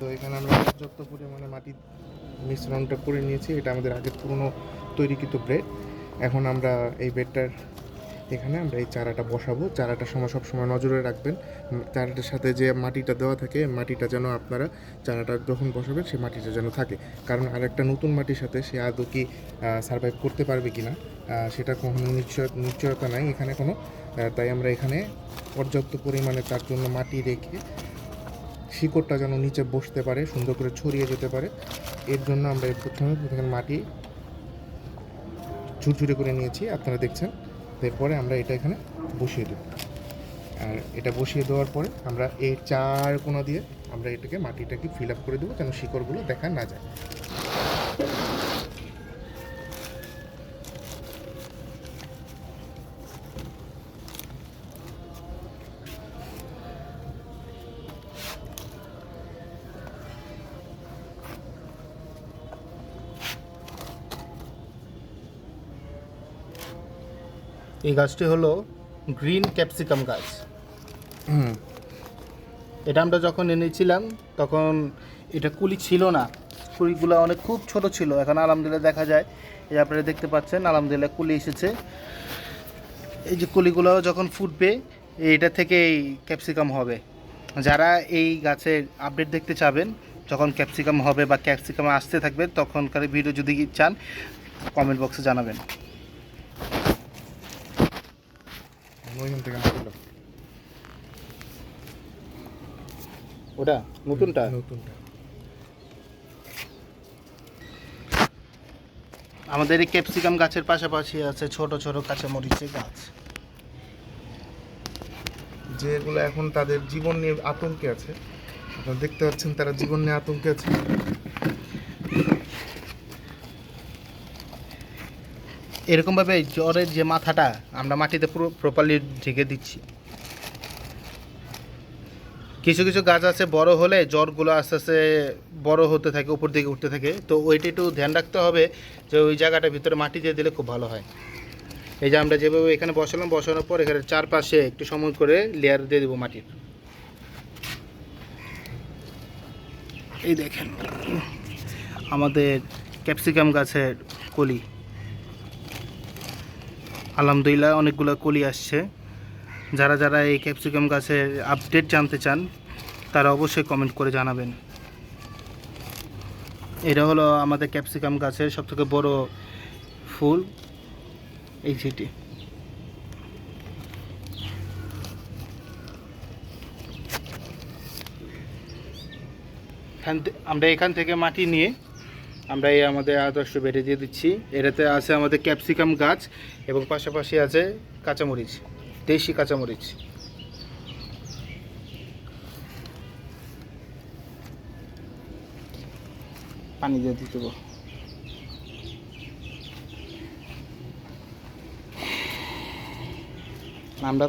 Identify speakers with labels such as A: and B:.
A: তো এখানে আমরা পর্যাপ্ত পরিমাণে মাটির মিশ্রণটা করে নিয়েছি, এটা আমাদের আগের পুরনো তৈরিকৃত ব্রেড। এখন আমরা এই ব্রেডটার এখানে আমরা এই চারাটা বসাবো। চারাটার সময় সবসময় নজরে রাখবেন। চারাটার সাথে যে মাটিটা দেওয়া থাকে, মাটিটা যেন আপনারা চারাটা যখন বসাবেন, সেই মাটিটা যেন থাকে। কারণ আরেকটা নতুন মাটির সাথে সে আদৌ কি সার্ভাইভ করতে পারবে কি না সেটা কোনো নিশ্চয়, নিশ্চয়তা নাই এখানে কোনো। তাই আমরা এখানে পর্যাপ্ত পরিমাণে তার জন্য মাটি রেখে শিকড়টা যেন নিচে বসতে পারে, সুন্দর করে ছড়িয়ে যেতে পারে। এর জন্য আমরা প্রথমে প্রথমে মাটি ঝুরঝুরে করে নিয়েছি, আপনারা দেখছেন। এরপরে আমরা এটা এখানে বসিয়ে দেব। আর এটা বসিয়ে দেওয়ার পরে আমরা এই চার কোনা দিয়ে আমরা এটাকে মাটিটাকে ফিল আপ করে দেবো যেন শিকড়গুলো দেখা না যায়।
B: এই গাছটি হলো গ্রিন ক্যাপসিকাম গাছ। এটা আমরা যখন এনেছিলাম তখন এটা কুলি ছিল না। কুলিগুলো অনেক খুব ছোট ছিল। এখন আলহামদুলিল্লাহ দেখা যায় এই আপনারা দেখতে পাচ্ছেন আলহামদুলিল্লাহ কুলি এসেছে। এই যে কুলিগুলো যখন ফুটবে এইটা থেকে এই ক্যাপসিকাম হবে। যারা এই গাছের আপডেট দেখতে চাবেন যখন ক্যাপসিকাম হবে বা ক্যাপসিকাম আসতে থাকবে তখনকার ভিডিও যদি চান কমেন্ট বক্সে জানাবেন।
A: ওইখান থেকে মাটি
B: ওটা নতুনটা
A: নতুনটা
B: আমাদের এই ক্যাপসিকাম গাছের পাশাপাশি আছে ছোট ছোট কাঁচামরিচের গাছ।
A: যেগুলো এখন তাদের জীবন নিয়ে আতঙ্কে আছে। আপনারা দেখতে পাচ্ছেন তারা জীবন নিয়ে আতঙ্কে আছে।
B: এরকমভাবে জ্বরের যে মাথাটা, আমরা মাটিতে পুরো প্রপারলি ঢেকে দিচ্ছি। কিছু কিছু গাছ আছে বড় হলে জ্বরগুলো আস্তে আস্তে বড় হতে থাকে, উপর দিকে উঠতে থাকে। তো ওইটা একটু ধ্যান রাখতে হবে যে ওই জায়গাটার ভিতরে মাটি দিয়ে দিলে খুব ভালো হয়। এই যে আমরা যেভাবে এখানে বসালাম, বসানোর পর এখানে চারপাশে একটু সময় করে লেয়ার দিয়ে দেবো মাটির। এই দেখেন, আমাদের ক্যাপসিকাম গাছের কলি। আলহামদুলিল্লাহ অনেকগুলো কলি আসছে। যারা যারা এই ক্যাপসিকাম গাছের আপডেট জানতে চান, তারা অবশ্যই কমেন্ট করে জানাবেন। এটা হলো আমাদের ক্যাপসিকাম গাছের সবথেকে বড় ফুল। এই যেটি আমরা এখান থেকে মাটি নিয়ে আমরা এই আমাদের আদর্শ বেড়ে দিয়ে দিচ্ছি। এটাতে আছে আমাদের ক্যাপসিকাম গাছ এবং পাশাপাশি আছে কাঁচামরিচ, দেশি কাঁচামরিচ। পানি দিয়ে দিতে আমরা